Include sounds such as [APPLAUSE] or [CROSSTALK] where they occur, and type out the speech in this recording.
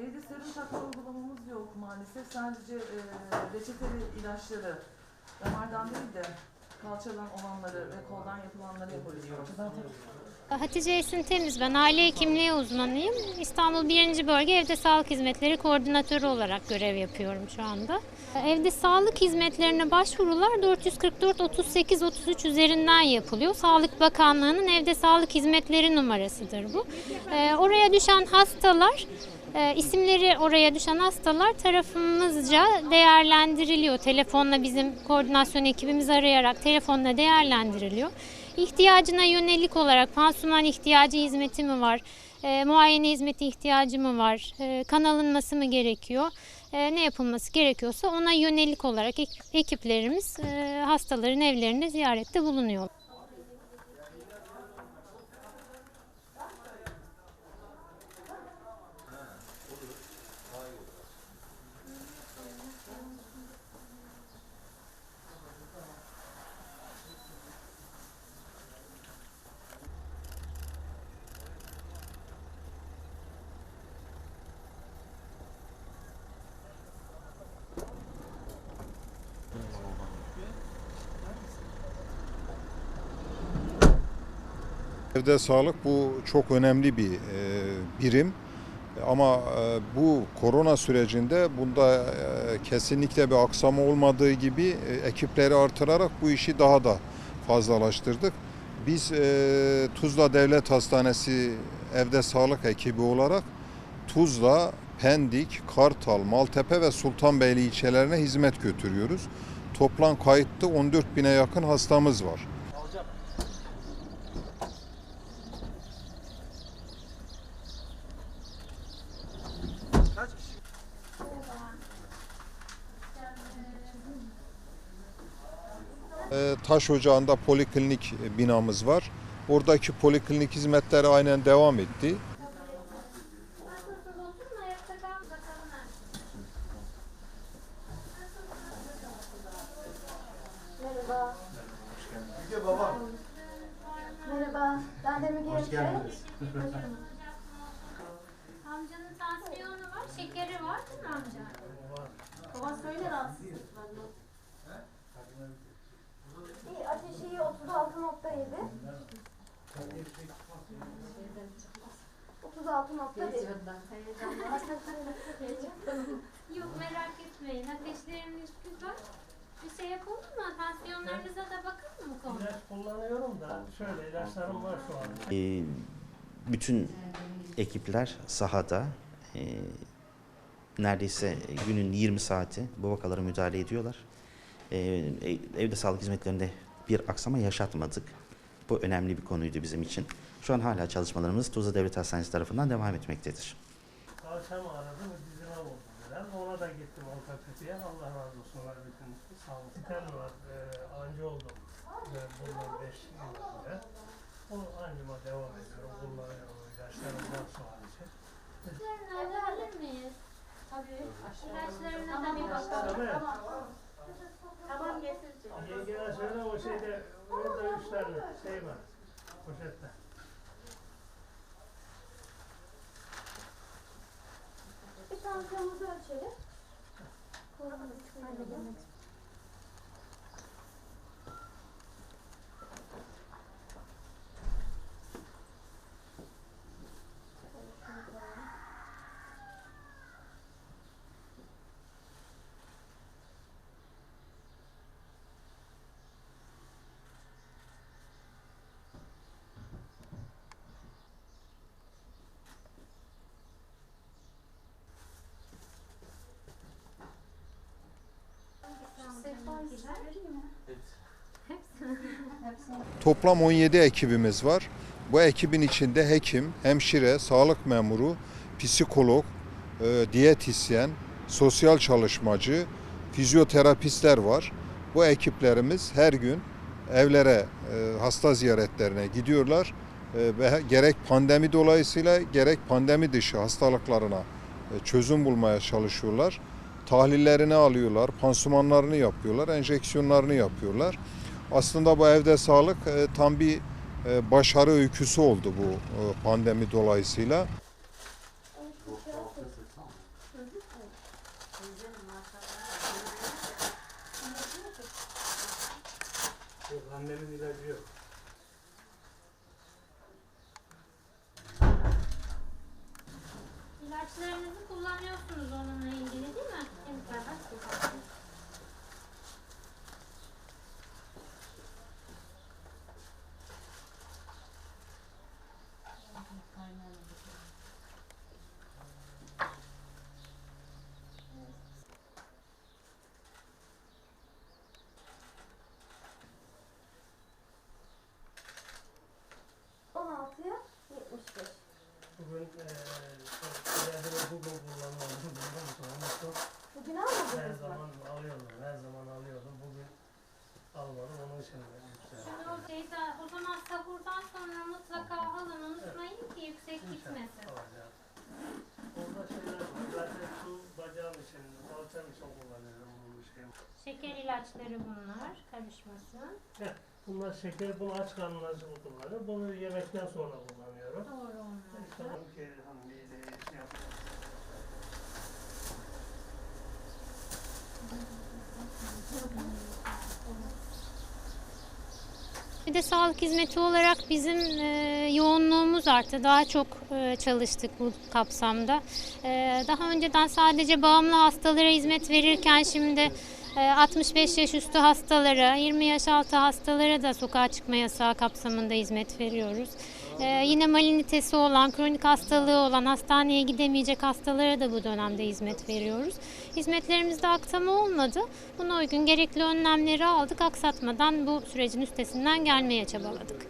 Evde serum takma uygulamamız yok maalesef. Sadece e, reçeteli ilaçları damardan değil de kalçadan olanları ve koldan yapılanları yapabiliyoruz. Hatice Esin Temiz ben aile hekimliği uzmanıyım. İstanbul 1. Bölge Evde Sağlık Hizmetleri Koordinatörü olarak görev yapıyorum şu anda. Evde sağlık hizmetlerine başvurular 444 38 33 üzerinden yapılıyor. Sağlık Bakanlığı'nın Evde Sağlık Hizmetleri numarasıdır bu. Ee, oraya düşen hastalar e, isimleri oraya düşen hastalar tarafımızca değerlendiriliyor. Telefonla bizim koordinasyon ekibimiz arayarak telefonla değerlendiriliyor. İhtiyacına yönelik olarak pansuman ihtiyacı hizmeti mi var, e, muayene hizmeti ihtiyacı mı var, e, kan alınması mı gerekiyor, e, ne yapılması gerekiyorsa ona yönelik olarak ek- ekiplerimiz e, hastaların evlerinde ziyarette bulunuyor. Evde sağlık bu çok önemli bir e, birim. Ama e, bu korona sürecinde bunda e, kesinlikle bir aksama olmadığı gibi ekipleri artırarak bu işi daha da fazlalaştırdık. Biz Tuzla Devlet Hastanesi evde sağlık ekibi olarak Tuzla, Pendik, Kartal, Maltepe ve Sultanbeyli ilçelerine hizmet götürüyoruz. Toplam kayıtlı 14 bine yakın hastamız var. Ee, Taş Ocağı'nda poliklinik binamız var. Oradaki poliklinik hizmetleri aynen devam etti. Merhaba. Merhaba. Ben de Müge Hoş geldiniz. [LAUGHS] Yok merak etmeyin, ateşleriniz güzel. Bir şey yapalım mı? Tansiyonlarınıza da bakalım mı bu konuda? İlaç kullanıyorum da şöyle ilaçlarım var şu an. Ee, bütün ekipler sahada ee, neredeyse günün 20 saati bu vakalara müdahale ediyorlar. Ee, ev- evde sağlık hizmetlerinde bir aksama yaşatmadık. Bu önemli bir konuydu bizim için. Şu an hala çalışmalarımız Tuzla Devlet Hastanesi tarafından devam etmektedir. Akşam aradım, dizime vurdu biraz. Ona da gittim ortopediye. Allah razı olsun var bütün sağ olun. Sitem var, e, anca oldum. E, bundan 5 yıl önce. O ancıma devam ediyorum. Kullanıyorum o ilaçlarım var şu an için. İlaçlarını alabilir miyiz? Tabii. İlaçlarına da bir bakalım. Tabii. Tamam getireceğim. Yengene söyle o şeyde, orada üç tane şey var. Poşette. Bir tansiyonumuzu ölçelim. Halledelim. Toplam 17 ekibimiz var. Bu ekibin içinde hekim, hemşire, sağlık memuru, psikolog, e, diyetisyen, sosyal çalışmacı, fizyoterapistler var. Bu ekiplerimiz her gün evlere, e, hasta ziyaretlerine gidiyorlar E, ve gerek pandemi dolayısıyla gerek pandemi dışı hastalıklarına çözüm bulmaya çalışıyorlar tahlillerini alıyorlar, pansumanlarını yapıyorlar, enjeksiyonlarını yapıyorlar. Aslında bu evde sağlık e, tam bir e, başarı öyküsü oldu bu e, pandemi dolayısıyla. Annemin ilacı yok. İlaçlarınızı kullanıyorsunuz onunla ilgili değil mi? Evet. Zaman alıyordum. Her zaman alıyordum. Bugün almadım. Onun için de. Şimdi o şeyde, o zaman sahurdan sonra mutlaka alın unutmayın ki yüksek gitmesin. Alacağım. Orada şeyler var. Zaten şu bacağım için, kalçam için kullanıyorum bu şeyi. Şeker ilaçları bunlar, karışmasın. Bunlar şeker, bunu aç karnına kullanıyorum. Bunu yemekten sonra kullanıyorum. Doğru onlar da. İstedim ki hani bir de şey yapayım. Bir de sağlık hizmeti olarak bizim e, yoğunluğumuz arttı. Daha çok e, çalıştık bu kapsamda. E, daha önceden sadece bağımlı hastalara hizmet verirken şimdi e, 65 yaş üstü hastalara, 20 yaş altı hastalara da sokağa çıkma yasağı kapsamında hizmet veriyoruz. E, yine malinitesi olan, kronik hastalığı olan, hastaneye gidemeyecek hastalara da bu dönemde hizmet veriyoruz. Hizmetlerimizde aksama olmadı. Buna uygun gerekli önlemleri aldık. Aksatmadan bu sürecin üstesinden gelmeye çabaladık.